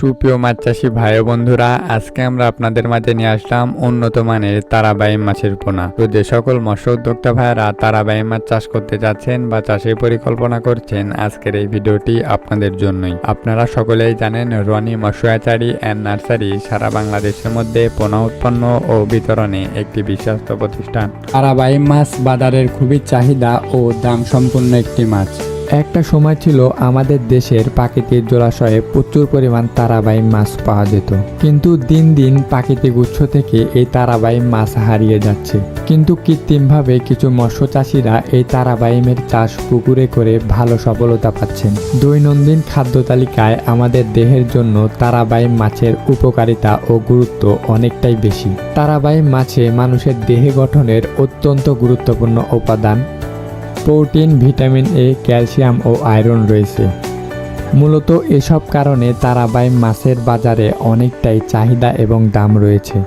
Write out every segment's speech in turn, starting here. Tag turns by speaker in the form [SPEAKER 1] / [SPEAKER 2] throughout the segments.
[SPEAKER 1] সুপ্রিয় মাছ চাষি ভাই বন্ধুরা, আজকে আমরা আপনাদের মাঝে নিয়ে আসলাম উন্নত মানের তারাবাই মাছের পোনা। তো যে সকল মৎস্য উদ্যোক্তা ভাইয়েরা তারাবাই মাছ চাষ করতে যাচ্ছেন বা চাষের পরিকল্পনা করছেন, আজকের এই ভিডিওটি আপনাদের জন্যই। আপনারা সকলেই জানেন, রনি মৎস্যাচারী অ্যান্ড নার্সারি সারা বাংলাদেশের মধ্যে পোনা উৎপন্ন ও বিতরণে একটি বিশ্বস্ত প্রতিষ্ঠান।
[SPEAKER 2] তারাবাই মাছ বাজারের খুবই চাহিদা ও দাম সম্পন্ন একটি মাছ। একটা সময় ছিল আমাদের দেশের প্রাকৃতিক জলাশয়ে প্রচুর পরিমাণ তারাবাই মাছ পাওয়া যেত। কিন্তু দিন দিন প্রাকৃতিক উৎস থেকে এই তারাবাই মাছ হারিয়ে যাচ্ছে। কিন্তু কৃত্রিমভাবে কিছু মৎস্য চাষিরা এই তারাবাইমের চাষ পুকুরে করে ভালো সফলতা পাচ্ছেন। দৈনন্দিন খাদ্য তালিকায় আমাদের দেহের জন্য তারাবাই মাছের উপকারিতা ও গুরুত্ব অনেকটাই বেশি। তারাবাই মাছে মানুষের দেহে গঠনের অত্যন্ত গুরুত্বপূর্ণ উপাদান। প্রোটিন, ভিটামিন এ, ক্যালসিয়াম ও আয়রন রয়েছে। মূলত এসব কারণে তারাবাই মাছের বাজারে অনেকটাই চাহিদা এবং দাম রয়েছে।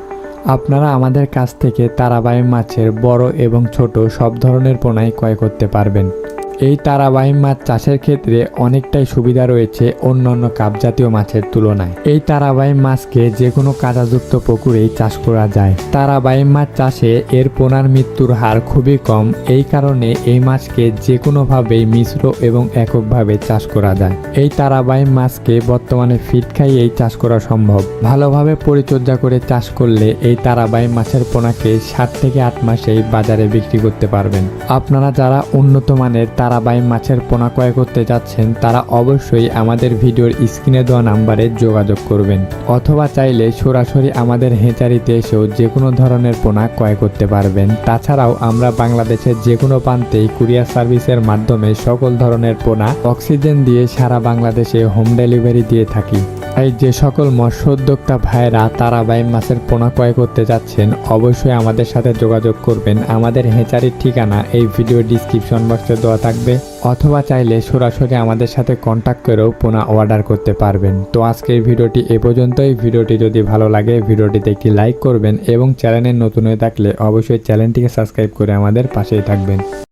[SPEAKER 2] আপনারা আমাদের কাছ থেকে তারাবাই মাছের বড় এবং ছোট সব ধরনের পোনাই ক্রয় করতে পারবেন। এই তারাবাহী মাছ চাষের ক্ষেত্রে অনেকটাই সুবিধা রয়েছে অন্যান্য কাপজাতীয় মাছের তুলনায়। এই তারাবাই মাছকে যে কোনো কাঁচাযুক্ত পুকুরেই চাষ করা যায়। তারাবাই মাছ চাষে এর পোনার মৃত্যুর হার খুবই কম, এই কারণে এই মাছকে যে কোনোভাবেই মিশ্র এবং এককভাবে চাষ করা যায়। এই তারাবাই মাছকে বর্তমানে ফিট খাইয়েই চাষ করা সম্ভব। ভালোভাবে পরিচর্যা করে চাষ করলে এই তারাবাহী মাছের পোনাকে সাত থেকে আট মাসেই বাজারে বিক্রি করতে পারবেন। আপনারা যারা উন্নত মানের তারাবাই মাছের পোনা ক্রয় করতে যাচ্ছেন, তারা অবশ্যই আমাদের ভিডিওর স্ক্রিনে দেওয়া নাম্বারে যোগাযোগ করবেন। অথবা চাইলে সরাসরি আমাদের হেঁচারিতে এসেও যে কোনো ধরনের পোনা ক্রয় করতে পারবেন। তাছাড়াও আমরা বাংলাদেশের যে কোনো প্রান্তেই কুরিয়ার সার্ভিসের মাধ্যমে সকল ধরনের পোনা অক্সিজেন দিয়ে সারা বাংলাদেশে হোম ডেলিভারি দিয়ে থাকি। তাই যে সকল মৎস্য উদ্যোক্তা ভাইয়েরা তারাবাই মাছের পোনা ক্রয় করতে যাচ্ছেন, অবশ্যই আমাদের সাথে যোগাযোগ করবেন। আমাদের হেঁচারির ঠিকানা এই ভিডিও ডিসক্রিপশন বক্সে দেওয়া থাকবে। অথবা চাইলে সরাসরি আমাদের সাথে কন্ট্যাক্ট করেও পোনা অর্ডার করতে পারবেন। তো আজকের ভিডিওটি এ পর্যন্তই। ভিডিওটি যদি ভালো লাগে, ভিডিওটিতে একটি লাইক করবেন এবং চ্যানেলে নতুন হয়ে থাকলে অবশ্যই চ্যানেলটিকে সাবস্ক্রাইব করে আমাদের পাশেই থাকবেন।